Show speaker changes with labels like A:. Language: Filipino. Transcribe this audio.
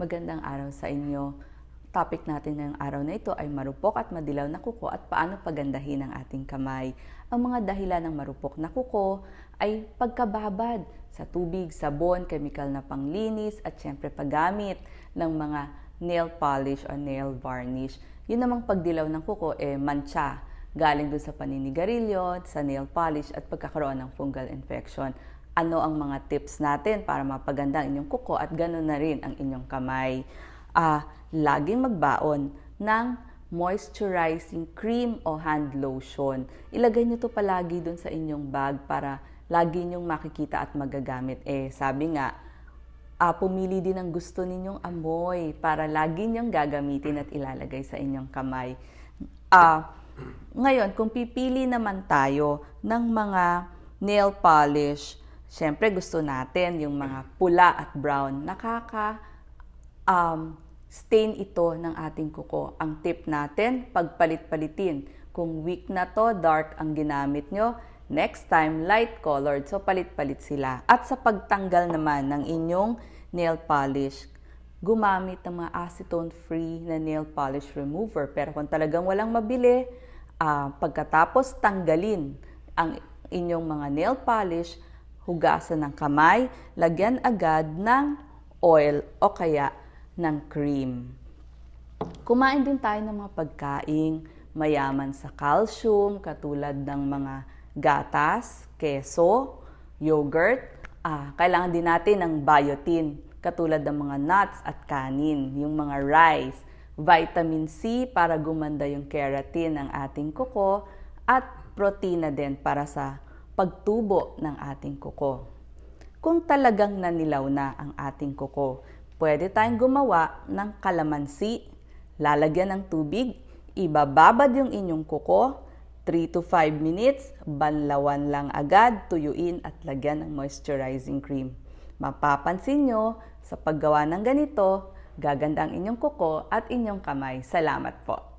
A: Magandang araw sa inyo. Topic natin ngayong araw na ito ay marupok at madilaw na kuko at paano pagandahin ang ating kamay. Ang mga dahilan ng marupok na kuko ay pagkababad sa tubig, sabon, chemical na panglinis at syempre paggamit ng mga nail polish o nail varnish. Yun namang pagdilaw ng kuko eh mancha galing dun sa paninigarilyo, sa nail polish at pagkakaroon ng fungal infection ano ang mga tips natin para mapaganda ang inyong kuko at ganoon na rin ang inyong kamay. Ah, laging magbaon ng moisturizing cream o hand lotion. Ilagay niyo to palagi doon sa inyong bag para lagi niyong makikita at magagamit. Eh, sabi nga, ah, pumili din ng gusto ninyong amoy para lagi niyong gagamitin at ilalagay sa inyong kamay. Ah, ngayon, kung pipili naman tayo ng mga nail polish, Siyempre, gusto natin yung mga pula at brown. Nakaka um, stain ito ng ating kuko. Ang tip natin, pagpalit-palitin. Kung weak na to, dark ang ginamit nyo, next time, light colored. So, palit-palit sila. At sa pagtanggal naman ng inyong nail polish, gumamit ng mga acetone-free na nail polish remover. Pero kung talagang walang mabili, uh, pagkatapos tanggalin ang inyong mga nail polish, hugasan ng kamay, lagyan agad ng oil o kaya ng cream. Kumain din tayo ng mga pagkaing mayaman sa calcium katulad ng mga gatas, keso, yogurt. Ah, kailangan din natin ng biotin katulad ng mga nuts at kanin, yung mga rice, vitamin C para gumanda yung keratin ng ating kuko at protina din para sa pagtubo ng ating kuko. Kung talagang nanilaw na ang ating kuko, pwede tayong gumawa ng kalamansi, lalagyan ng tubig, ibababad yung inyong kuko, 3 to 5 minutes, banlawan lang agad, tuyuin at lagyan ng moisturizing cream. Mapapansin nyo, sa paggawa ng ganito, gaganda ang inyong kuko at inyong kamay. Salamat po!